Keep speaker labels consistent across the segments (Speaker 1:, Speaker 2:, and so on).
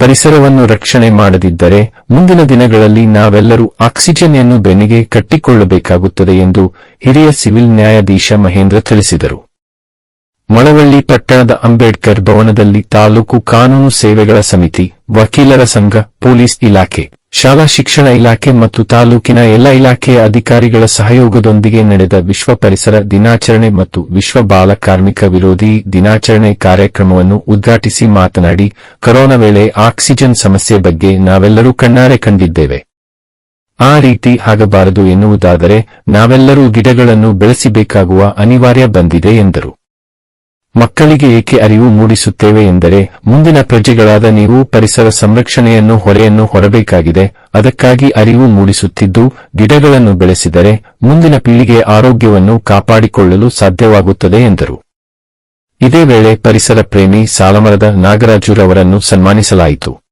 Speaker 1: ಪರಿಸರವನ್ನು ರಕ್ಷಣೆ ಮಾಡದಿದ್ದರೆ ಮುಂದಿನ ದಿನಗಳಲ್ಲಿ ನಾವೆಲ್ಲರೂ ಆಕ್ಸಿಜನ್ ಅನ್ನು ಬೆನ್ನಿಗೆ ಕಟ್ಟಿಕೊಳ್ಳಬೇಕಾಗುತ್ತದೆ ಎಂದು ಹಿರಿಯ ಸಿವಿಲ್ ನ್ಯಾಯಾಧೀಶ ಮಹೇಂದ್ರ ತಿಳಿಸಿದರು. ಮಳವಳ್ಳಿ ಪಟ್ಟಣದ ಅಂಬೇಡ್ಕರ್ ಭವನದಲ್ಲಿ ತಾಲೂಕು ಕಾನೂನು ಸೇವೆಗಳ ಸಮಿತಿ, ವಕೀಲರ ಸಂಘ, ಪೊಲೀಸ್ ಇಲಾಖೆ. ಶಾಲಾ ಶಿಕ್ಷಣ ಇಲಾಖೆ ಮತ್ತು ತಾಲೂಕಿನ ಎಲ್ಲ ಇಲಾಖೆಯ ಅಧಿಕಾರಿಗಳ ಸಹಯೋಗದೊಂದಿಗೆ ನಡೆದ ವಿಶ್ವ ಪರಿಸರ ದಿನಾಚರಣೆ ಮತ್ತು ವಿಶ್ವ ಬಾಲ ಕಾರ್ಮಿಕ ವಿರೋಧಿ ದಿನಾಚರಣೆ ಕಾರ್ಯಕ್ರಮವನ್ನು ಉದ್ಘಾಟಿಸಿ ಮಾತನಾಡಿ, ಕೊರೋನಾ ವೇಳೆ ಆಕ್ಸಿಜನ್ ಸಮಸ್ಯೆ ಬಗ್ಗೆ ನಾವೆಲ್ಲರೂ ಕಣ್ಣಾರೆ ಕಂಡಿದ್ದೇವೆ. ಆ ರೀತಿ ಆಗಬಾರದು ಎನ್ನುವುದಾದರೆ, ನಾವೆಲ್ಲರೂ ಗಿಡಗಳನ್ನು ಬೆಳೆಸಬೇಕಾಗುವ ಅನಿವಾರ್ಯ ಬಂದಿದೆ ಎಂದರು. ಮಕ್ಕಳಿಗೆ ಏಕೆ ಅರಿವು ಮೂಡಿಸುತ್ತೇವೆ ಎಂದರೆ, ಮುಂದಿನ ಪ್ರಜೆಗಳಾದ ನೀವು ಪರಿಸರ ಸಂರಕ್ಷಣೆಯನ್ನು ಹೊರೆಯನ್ನು ಹೊರಬೇಕಾಗಿದೆ. ಅದಕ್ಕಾಗಿ ಅರಿವು ಮೂಡಿಸುತ್ತಿದ್ದು, ಗಿಡಗಳನ್ನು ಬೆಳೆಸಿದರೆ, ಮುಂದಿನ ಪೀಳಿಗೆಯ ಆರೋಗ್ಯವನ್ನು ಕಾಪಾಡಿಕೊಳ್ಳಲು ಸಾಧ್ಯವಾಗುತ್ತದೆ ಎಂದರು. ಇದೇ ವೇಳೆ ಪರಿಸರ ಪ್ರೇಮಿ ಸಾಲಮರದ ನಾಗರಾಜುರವರನ್ನು ಸನ್ಮಾನಿಸಲಾಯಿತು.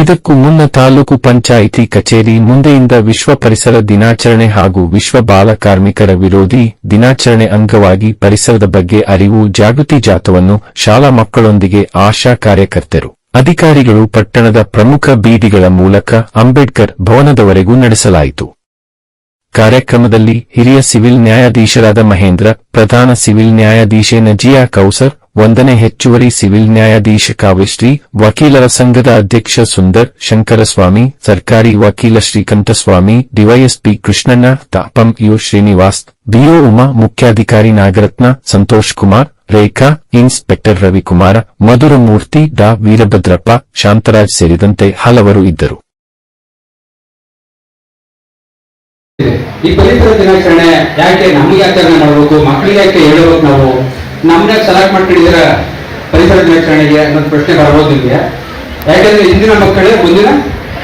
Speaker 1: ಇದಕ್ಕೂ ಮುನ್ನ ತಾಲೂಕು ಪಂಚಾಯಿತಿ ಕಚೇರಿ ಮುಂದೆಯಿಂದ ವಿಶ್ವ ಪರಿಸರ ದಿನಾಚರಣೆ ಹಾಗೂ ವಿಶ್ವ ಬಾಲ ಕಾರ್ಮಿಕರ ವಿರೋಧಿ ದಿನಾಚರಣೆ ಅಂಗವಾಗಿ ಪರಿಸರದ ಬಗ್ಗೆ ಅರಿವು ಜಾಗೃತಿ ಜಾಥವನ್ನು ಶಾಲಾ ಮಕ್ಕಳೊಂದಿಗೆ ಆಶಾ ಕಾರ್ಯಕರ್ತರು, ಅಧಿಕಾರಿಗಳು ಪಟ್ಟಣದ ಪ್ರಮುಖ ಬೀದಿಗಳ ಮೂಲಕ ಅಂಬೇಡ್ಕರ್ ಭವನದವರೆಗೂ ನಡೆಸಲಾಯಿತು. ಕಾರ್ಯಕ್ರಮದಲ್ಲಿ ಹಿರಿಯ ಸಿವಿಲ್ ನ್ಯಾಯಾಧೀಶರಾದ ಮಹೇಂದ್ರ, ಪ್ರಧಾನ ಸಿವಿಲ್ ನ್ಯಾಯಾಧೀಶೆ ನಜಿಯಾ ಕೌಸರ್ ಒಂದನೇ ಹೆಚ್ಚುವರಿ ಸಿವಿಲ್ ನ್ಯಾಯಾಧೀಶ ಕಾವ್ಯಶ್ರೀ ವಕೀಲರ ಸಂಘದ ಅಧ್ಯಕ್ಷ ಸುಂದರ್ ಶಂಕರಸ್ವಾಮಿ, ಸರ್ಕಾರಿ ವಕೀಲ ಶ್ರೀಕಂಠಸ್ವಾಮಿ, ಡಿವೈಎಸ್ಪಿ ಕೃಷ್ಣಣ್ಣ, ತಾಪಂ ಯು ಶ್ರೀನಿವಾಸ್, ಬಿಒ ಉಮಾ, ಮುಖ್ಯಾಧಿಕಾರಿ ನಾಗರತ್ನ, ಸಂತೋಷ್ ಕುಮಾರ್, ರೇಖಾ, ಇನ್ಸ್ಪೆಕ್ಟರ್ ರವಿಕುಮಾರ, ಮಧುರಮೂರ್ತಿ ಡಾ ವೀರಭದ್ರಪ್ಪ, ಶಾಂತರಾಜ್ ಸೇರಿದಂತೆ ಹಲವರು ಇದ್ದರು.
Speaker 2: ಈ ಪರಿಸರ ದಿನಾಚರಣೆ ಯಾಕೆ ನಮಗೆ ಆಚರಣೆ ಮಾಡಬೇಕು ಮಕ್ಕಳಿಗೆ ಯಾಕೆ ಹೇಳಬೇಕು ನಾವು ನಮ್ಮನ್ನ ಸೆಲೆಕ್ಟ್ ಮಾಡ್ಕೊಂಡಿದ್ದೀರ? ಪರಿಸರ ದಿನಾಚರಣೆಗೆ ಅನ್ನೋದು ಪ್ರಶ್ನೆ ಬರ್ಬೋದು ನಿಮಗೆ. ಯಾಕೆಂದ್ರೆ ಇಂದಿನ ಮಕ್ಕಳೇ ಮುಂದಿನ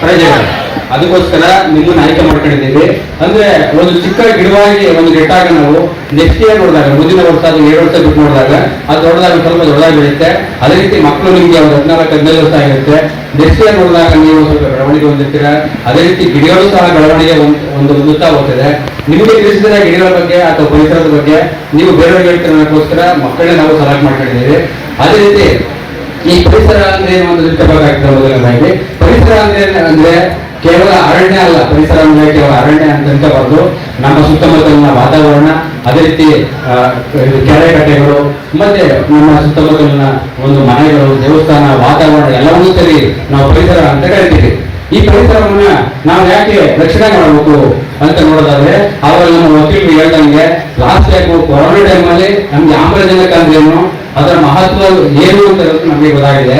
Speaker 2: ಪ್ರಜೆಗಳು ಅದಕ್ಕೋಸ್ಕರ ನಿಮ್ಮನ್ನ ಆಯ್ಕೆ ಮಾಡ್ಕೊಂಡಿದ್ದೀವಿ. ಅಂದ್ರೆ ಒಂದು ಚಿಕ್ಕ ಗಿಡವಾಗಿ ಒಂದು ನೆಟ್ಟಾಗ ನಾವು ನೆಕ್ಸ್ಟ್ ಇಯರ್ ನೋಡಿದಾಗ, ಮುಂದಿನ ವರ್ಷ ಅದು ಏಳು ವರ್ಷ ಬಿಟ್ಟು ನೋಡಿದಾಗ, ಅದು ದೊಡ್ಡದಾಗ ಸ್ವಲ್ಪ ದೊಡ್ಡದಾಗಿ ಬೆಳೆಯುತ್ತೆ. ಅದೇ ರೀತಿ ಮಕ್ಕಳು ನಿಮಗೆ ಒಂದು ಹದಿನಾಲ್ಕು, ಹದಿನೈದು ವರ್ಷ ಆಗಿರುತ್ತೆ. ನೆಕ್ಸ್ಟ್ ಇಯರ್ ನೋಡಿದಾಗ ನೀವು ಸ್ವಲ್ಪ ಬೆಳವಣಿಗೆ ಹೊಂದಿರ್ತೀರ? ಅದೇ ರೀತಿ ಗಿಡಗಳು ಸಹ ಬೆಳವಣಿಗೆ ಒಂದು ಹೊಂದುತ್ತಾ ಹೋಗ್ತದೆ. ನಿಮಗೆ ತಿಳಿಸಿದ ಗಿಡಗಳ ಬಗ್ಗೆ ಅಥವಾ ಪರಿಸರದ ಬಗ್ಗೆ ನೀವು ಬೇರೆಯವ್ರಿಗೆ ಹೇಳ್ತೀರ ಅನ್ನೋಕ್ಕೋಸ್ಕರ ಮಕ್ಕಳೇ ನಾವು ಸಲಹೆ ಮಾಡ್ಕೊಂಡಿದ್ದೀವಿ. ಅದೇ ರೀತಿ ಈ ಪರಿಸರ ಅಂದ್ರೆ ಏನು ಅಂತ ತಿಳ್ಕೋಬೇಕಾಗ್ತದೆ ಮೊದಲನೇದಾಗಿ. ಪರಿಸರ ಅಂದ್ರೆ ಅಂದ್ರೆ ಕೇವಲ ಅರಣ್ಯ ಅಲ್ಲ ಪರಿಸರ ಅಂದ್ರೆ ಕೇವಲ ಅರಣ್ಯ ಅಂತ ಬರ್ದು. ನಮ್ಮ ಸುತ್ತಮುತ್ತಲಿನ ವಾತಾವರಣ, ಅದೇ ರೀತಿ ಕೆರೆ ಕಟ್ಟೆಗಳು ಮತ್ತೆ ನಮ್ಮ ಸುತ್ತಮುತ್ತಲಿನ ಒಂದು ಮನೆಗಳು, ದೇವಸ್ಥಾನ, ವಾತಾವರಣ ಎಲ್ಲವನ್ನೂ ಸರಿ ನಾವು ಪರಿಸರ ಅಂತ ಕರಿತೀವಿ. ಈ ಪರಿಸರವನ್ನ ನಾವು ಯಾಕೆ ರಕ್ಷಣೆ ಮಾಡಬೇಕು ಅಂತ ನೋಡೋದಾದ್ರೆ ಆವಾಗ ನಮ್ಮ ವಕೀಲರು ಹೇಳ್ದಂಗೆ ಲಾಸ್ಟ್ ಟೈಮ್ ಕೊರೋನಾ ಟೈಮಲ್ಲಿ ನಮ್ಗೆ ಆಮ್ಲಜನಕ ಅಂದ್ರೆ ಏನು ಅದರ ಮಹತ್ವ ಏನು ಅಂತ ನಮಗೆ ಗೊತ್ತಾಗಿದೆ.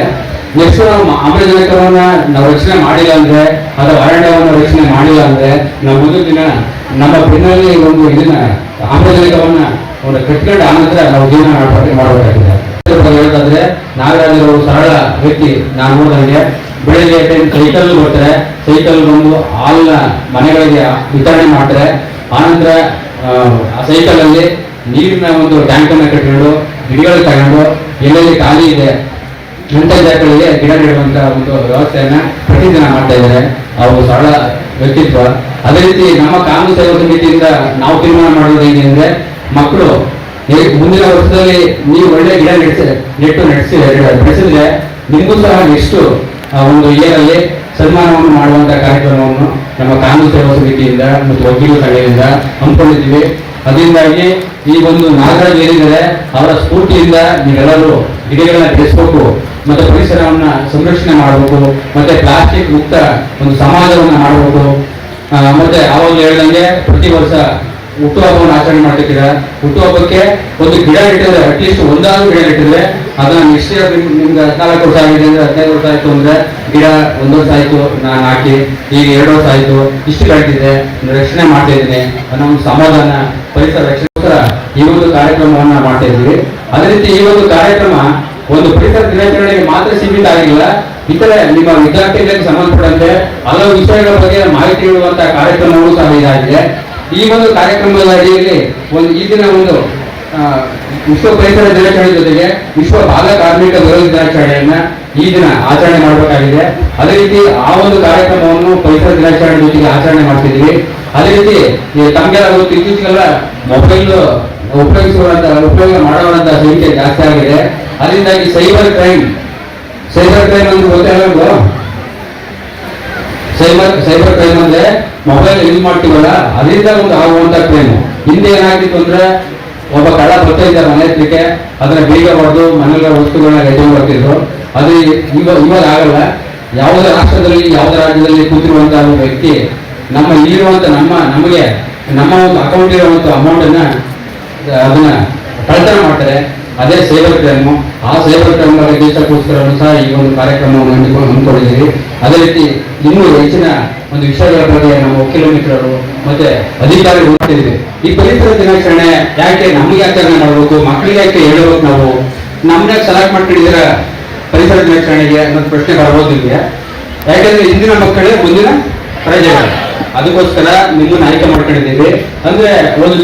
Speaker 2: ನೆಕ್ಸ್ಟ್ ನಾವು ಆಮ್ಲಜನಕವನ್ನ ನಾವು ರಕ್ಷಣೆ ಮಾಡಿಲ್ಲ ಅಂದ್ರೆ ಅಥವಾ ಅರಣ್ಯವನ್ನು ರಕ್ಷಣೆ ಮಾಡಿಲ್ಲ ಅಂದ್ರೆ ನಾವು ಮುಂದಿನ ದಿನ ನಮ್ಮ ಬೆನ್ನಲ್ಲಿ ಒಂದು ಇದನ್ನ ಆಮ್ಲಜನಕವನ್ನ ಒಂದು ಕಟ್ಕೊಂಡು ಆನಂತರ ನಾವು ಜೀವನ ಮಾಡ್ಬೇಕು- ಮಾಡಬೇಕಾಗಿದೆ. ಹೇಳೋದಾದ್ರೆ ನಾಗರಾಜರು ಸರಳ ವ್ಯಕ್ತಿ ನಾನು ನೋಡಿದಂಗೆ ಬೆಳಿಗ್ಗೆ ಟೈಮ್ ಸೈಕಲ್ ಬರ್ತಾರೆ ಸೈಕಲ್ ಬಂದು ಹಾಲ್ನ ಮನೆಗಳಿಗೆ ವಿತರಣೆ ಮಾಡ್ತಾರೆ. ಆನಂತರ ಆ, ಸೈಕಲ್ ಅಲ್ಲಿ ನೀರಿನ ಒಂದು ಟ್ಯಾಂಕ್ ಅನ್ನ ಕಟ್ಕೊಂಡು ಗಿಡಗಳು ತಗೊಂಡು ಎಲ್ಲೆಲ್ಲಿ ಖಾಲಿ ಇದೆ ಅಂತ ಜಾಗಗಳಲ್ಲಿ ಗಿಡ ನೆಡುವಂತಹ ಒಂದು ವ್ಯವಸ್ಥೆಯನ್ನ ಪ್ರತಿದಿನ ಮಾಡ್ತಾ ಇದ್ದಾರೆ. ಅವರು ಸರಳ ವ್ಯಕ್ತಿತ್ವ. ಅದೇ ರೀತಿ ನಮ್ಮ ಕಾನೂನು ಸೇವಾ ಸಮಿತಿಯಿಂದ ನಾವು ತೀರ್ಮಾನ ಮಾಡೋದು ಹೇಗೆ ಅಂದ್ರೆ, ಮಕ್ಕಳು ಮುಂದಿನ ವರ್ಷದಲ್ಲಿ ನೀವು ಒಳ್ಳೆ ಗಿಡ ನೆಡ್ಸ, ನೆಟ್ಟು ನಡೆಸಿ ಬೆಳೆಸಿದ್ರೆ ನಿಮಗೂ ಸಹ ನೆಕ್ಸ್ಟ್ ಒಂದು ಅಲ್ಲಿ ಸನ್ಮಾನವನ್ನು ಮಾಡುವಂತಹ ಕಾರ್ಯಕ್ರಮವನ್ನು ನಮ್ಮ ಕಾನೂನು ಸೇವಾ ಸಮಿತಿಯಿಂದ ಮತ್ತು ವಕೀಲ ಸಂಘದಿಂದ ಹಮ್ಮಿಕೊಂಡಿದ್ದೀವಿ. ಅದರಿಂದಾಗಿ ಈ ಒಂದು ನಾಗರಾಜ್ ಏನಿದ್ದಾರೆ ಅವರ ಸ್ಫೂರ್ತಿಯಿಂದ ನೀವೆಲ್ಲರೂ ಗಿಡಗಳನ್ನ ಬೆಳೆಸಬೇಕು. ಮತ್ತೆ ಪರಿಸರವನ್ನ ಸಂರಕ್ಷಣೆ ಮಾಡಬೇಕು ಮತ್ತೆ ಪ್ಲಾಸ್ಟಿಕ್ ಮುಕ್ತ ಒಂದು ಸಮಾಜವನ್ನು ಮಾಡಬೇಕು ಆ, ಮತ್ತೆ ಅವಾಗ ಹೇಳ್ದಂಗೆ ಪ್ರತಿ ವರ್ಷ ಹುಟ್ಟುಹಬ್ಬವನ್ನು ಆಚರಣೆ ಮಾಡ್ತಿದ್ದೀರಾ. ಹುಟ್ಟುಹಬ್ಬಕ್ಕೆ ಒಂದು ಗಿಡ ಇಟ್ಟಿದ್ರೆ ಅಟ್ಲೀಸ್ಟ್ ಒಂದಾದ್ರೂ ಗಿಡ ಇಟ್ಟಿದ್ರೆ ಅದನ್ನ ನೆಕ್ಸ್ಟ್ ಇಯರ್ ನಿಮ್ಗೆ ಹದಿನಾಲ್ಕು ವರ್ಷ ಆಗಿದೆ ಅಂದ್ರೆ ಹದಿನೈದು ವರ್ಷ ಆಯ್ತು ಅಂದ್ರೆ ಗಿಡ ಒಂದು ವರ್ಷ ಆಯ್ತು ನಾನು ಹಾಕಿ ಈಗ ಎರಡು ವರ್ಷ ಆಯ್ತು ಇಷ್ಟು ಕಟ್ಟಿದೆ ರಕ್ಷಣೆ ಮಾಡ್ತಾ ಇದ್ದೀನಿ. ಒಂದು ಸಮಾಧಾನ ಪರಿಸರ ರಕ್ಷಣೆ ಈ ಒಂದು ಕಾರ್ಯಕ್ರಮವನ್ನ ಮಾಡ್ತಾ ಇದ್ದೀವಿ. ಅದೇ ರೀತಿ ಈ ಒಂದು ಕಾರ್ಯಕ್ರಮ ಒಂದು ಪರಿಸರ ದಿನಾಚರಣೆಗೆ ಮಾತ್ರ ಸೀಮಿತ ಆಗಿಲ್ಲ. ಇತರೆ ನಿಮ್ಮ ವಿದ್ಯಾರ್ಥಿಗಳಿಗೆ ಸಂಬಂಧಪಟ್ಟಂತೆ ಹಲವು ವಿಷಯಗಳ ಬಗ್ಗೆ ಮಾಹಿತಿ ನೀಡುವಂತಹ ಕಾರ್ಯಕ್ರಮಗಳು ಸಹ ಇದಾಗಿದೆ. ಈ ಒಂದು ಕಾರ್ಯಕ್ರಮದ ಅಡಿಯಲ್ಲಿ ಒಂದು ಈ ದಿನ ಒಂದು ವಿಶ್ವ ಪರಿಸರ ದಿನಾಚರಣೆ ಜೊತೆಗೆ ವಿಶ್ವ ಬಾಲ ಕಾರ್ಮಿಕ ವಿರೋಧ ದಿನಾಚರಣೆಯನ್ನ ಈ ದಿನ ಆಚರಣೆ ಮಾಡಬೇಕಾಗಿದೆ. ಅದೇ ರೀತಿ ಆ ಒಂದು ಕಾರ್ಯಕ್ರಮವನ್ನು ಪರಿಸರ ದಿನಾಚರಣೆ ಜೊತೆಗೆ ಆಚರಣೆ ಮಾಡ್ತಿದ್ದೀವಿ ಅದೇ ರೀತಿ ತಮಗೆಲ್ಲ ಇತ್ತೀಚೆಗೆಲ್ಲ ಮೊಬೈಲ್ ಉಪಯೋಗಿಸುವಂತ, ಉಪಯೋಗ ಮಾಡುವಂತಹ ಸಂಖ್ಯೆ ಜಾಸ್ತಿ ಆಗಿದೆ. ಅದರಿಂದಾಗಿ ಸೈಬರ್ ಕ್ರೈಮ್. ಸೈಬರ್ ಕ್ರೈಮ್ ಅಂದ್ರೆ ಗೊತ್ತಿಲ್ಲ ಸೈಬರ್ ಸೈಬರ್ ಕ್ರೈಮ್ ಅಂದ್ರೆ ಮೊಬೈಲ್ ಯೂಸ್ ಮಾಡ್ತೀವಲ್ಲ ಅದರಿಂದ ಒಂದು ಆಗುವಂತ ಕ್ರೈಮ್. ಹಿಂದೆ ಏನಾಗಿತ್ತು ಅಂದ್ರೆ ಒಬ್ಬ ಕಳ ಬರ್ತಾ ಇದ್ದಾರೆ ಮನೆ ಹತ್ರಕ್ಕೆ, ಅದನ್ನ ಬೀಗ ಹೊಡೆದು ಮನೆಯ ವಸ್ತುಗಳನ್ನ ಎತ್ಕೊಂಡು ಬರ್ತಿದ್ರು ಅದು ಇವಾಗ ಇವಾಗ ಆಗಲ್ಲ. ಯಾವುದೇ ರಾಷ್ಟ್ರದಲ್ಲಿ, ಯಾವುದೇ ರಾಜ್ಯದಲ್ಲಿ ಕೂತಿರುವಂತಹ ಒಂದು ವ್ಯಕ್ತಿ, ನಮ್ಮ ಇಲ್ಲಿರುವಂತ ನಮ್ಮ, ನಮಗೆ, ನಮ್ಮ ಒಂದು ಅಕೌಂಟ್ ಇರುವಂತ ಅಮೌಂಟ್ ಅನ್ನ, ಅದನ್ನ ಕಳ್ತನ ಮಾಡ್ತಾರೆ. ಅದೇ ಸೇವರ್ ಕ್ರೈಮು ಆ ಸೇವರ್ ಕ್ರೈಮ್ ಬಗ್ಗೆ ದೇಶಕ್ಕೋಸ್ಕರ ಸಹ ಈ ಒಂದು ಕಾರ್ಯಕ್ರಮವನ್ನು ಹಮ್ಮಿಕೊಂಡು ಹಮ್ಮಿಕೊಂಡಿದ್ದೀವಿ. ಅದೇ ರೀತಿ ಇನ್ನೂ ಹೆಚ್ಚಿನ ಒಂದು ವಿಷಯಗಳ ಬಗ್ಗೆ ನಮ್ಮ ವಕೀಲ ಮಿತ್ರರು ಮತ್ತೆ ಅಧಿಕಾರಿಗಳು ಹೋಗ್ತಿದ್ದೀವಿ ಈ ಪರಿಸರ ದಿನಾಚರಣೆ ಯಾಕೆ ನಮ್ಗೆ ಆಚರಣೆ ಮಾಡಬೇಕು ಮಕ್ಕಳಿಗೆ ಯಾಕೆ ಹೇಳಬೇಕು ನಾವು? ನಮ್ಮನ್ನ ಸೆಲೆಕ್ಟ್ ಮಾಡ್ಕೊಂಡಿದ್ದೀರ ಪರಿಸರ ದಿನಾಚರಣೆಗೆ ಅನ್ನೋದು ಪ್ರಶ್ನೆ ಬರ್ಬೋದು ನಿಮಗೆ ಯಾಕಂದ್ರೆ ಇಂದಿನ ಮಕ್ಕಳೇ ಮುಂದಿನ ಪ್ರಜೆಗಳು. ಅದಕ್ಕೋಸ್ಕರ ನಿಮ್ಮನ್ನು ಆಯ್ಕೆ ಮಾಡ್ಕೊಂಡಿದ್ದೀವಿ. ಅಂದ್ರೆ ಒಂದು